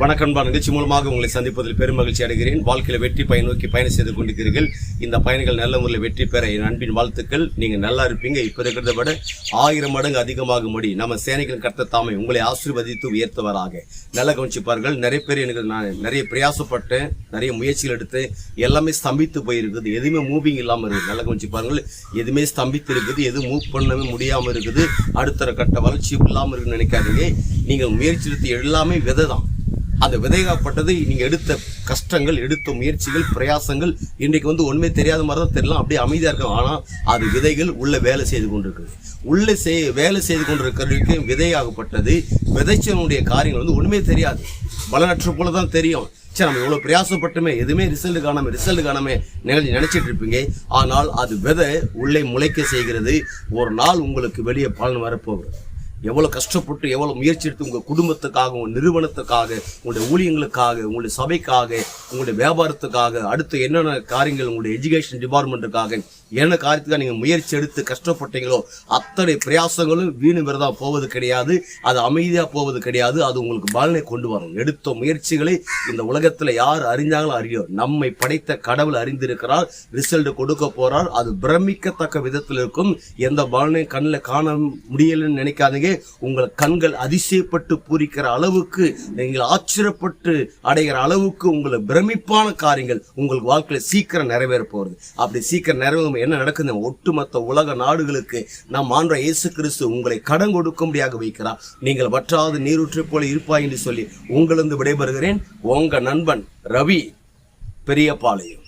வணக்கம்பா நிகழ்ச்சி மூலமாக உங்களை சந்திப்பதில் பெரும் மகிழ்ச்சி அடைகிறேன். வாழ்க்கையில் வெற்றி பயன் நோக்கி பயணம் செய்து கொண்டிருக்கிறீர்கள். இந்த பயணிகள் நல்ல முறையில் வெற்றி பெற என் அன்பின் வாழ்த்துக்கள். நீங்கள் நல்லா இருப்பீங்க. இப்போ இருக்கிறத விட ஆயிரம் மடங்கு அதிகமாகும்படி நம்ம சேனைகள் கர்த்த தாமை உங்களை ஆசீர்வதித்து உயர்த்துவராக. நல்லா கவனிச்சுப்பார்கள் நிறைய பேர் எனக்கு நான் நிறைய பிரயாசப்பட்டேன். நிறைய முயற்சிகள் எடுத்து எல்லாமே ஸ்தம்பித்து போயிருக்குது. எதுவுமே மூவிங் இல்லாமல் இருக்குது நல்லா கவனிச்சுப்பார்கள் பாருங்கள். எதுவுமே ஸ்தம்பித்து இருக்குது. எதுவும் மூவ் பண்ணவே முடியாமல் இருக்குது. அடுத்த கட்ட வளர்ச்சி இல்லாமல் இருக்குன்னு நினைக்காதீங்க. நீங்கள் முயற்சி எடுத்து எல்லாமே விதை தான் அந்த விதைகாப்பட்டது நீங்க எடுத்த கஷ்டங்கள் எடுத்த முயற்சிகள் பிரயாசங்கள் இன்றைக்கு வந்து ஒண்ணுமே தெரியாத மாதிரி தான் தெரியலாம். அப்படியே அமைதியா இருக்கும் ஆனால் அது விதைகள் உள்ள வேலை செய்து கொண்டிருக்குது. உள்ள செய் வேலை செய்து கொண்டிருக்கிறதுக்கு விதையாகப்பட்டது விதைச்சனுடைய காரியங்கள் வந்து ஒண்ணுமே தெரியாது. பலனற்ற போல தான் தெரியும். சரி நம்ம இவ்வளோ பிரயாசப்பட்டுமே எதுவுமே ரிசல்ட் காணாமல் ரிசல்ட் காணாம நிகழ்ச்சி நினைச்சிட்டு இருப்பீங்க. ஆனால் அது விதை உள்ளே முளைக்க செய்கிறது. ஒரு நாள் உங்களுக்கு வெளியே பலன் வரப்போகிறது. எவ்வளோ கஷ்டப்பட்டு எவ்வளோ முயற்சி எடுத்து உங்கள் குடும்பத்துக்காக உங்கள் நிறுவனத்துக்காக உங்களுடைய ஊழியங்களுக்காக உங்களுடைய சபைக்காக உங்களுடைய வியாபாரத்துக்காக அடுத்து என்னென்ன காரியங்கள் உங்களுடைய எஜுகேஷன் டிபார்ட்மெண்ட்டுக்காக என்ன காரியத்துக்காக நீங்கள் முயற்சி எடுத்து கஷ்டப்பட்டீங்களோ அத்தனை பிரயாசங்களும் வீணு விரதா போவது கிடையாது. அது அமைதியாக போவது கிடையாது. அது உங்களுக்கு பலனை கொண்டு வரும். எடுத்த முயற்சிகளை இந்த உலகத்தில் யார் அறிஞ்சாங்களோ அறியோ நம்மை படைத்த கடவுள் அறிந்திருக்கிறார். ரிசல்ட் கொடுக்க போகிறார் அது பிரமிக்கத்தக்க விதத்தில் இருக்கும் எந்த பலனையும் கண்ணில் காண முடியலன்னு நினைக்காதீங்க. உங்கள் கண்கள் அதிசயப்பட்டு பூரிக்கிற அளவுக்கு நீங்கள் ஆச்சரியப்பட்டு அடைகிற அளவுக்கு உங்களை பிரமிப்பான காரியங்கள் உங்கள் வாழ்க்கையில் சீக்கிரம் நிறைவேற போகிறது அப்படி சீக்கிரம் நிறைவேறும் என்ன நடக்குது? ஒட்டுமொத்த உலக நாடுகளுக்கு நம் ஆண்ட இயேசு கிறிஸ்து உங்களை கடன் கொடுக்கும்படியாக வைக்கிறார். நீங்கள் வற்றாவது நீரூற்றை போல இருப்பாய் என்று சொல்லி உங்களிருந்து விடைபெறுகிறேன். உங்கள் நண்பன் ரவி பெரியபாளையம்.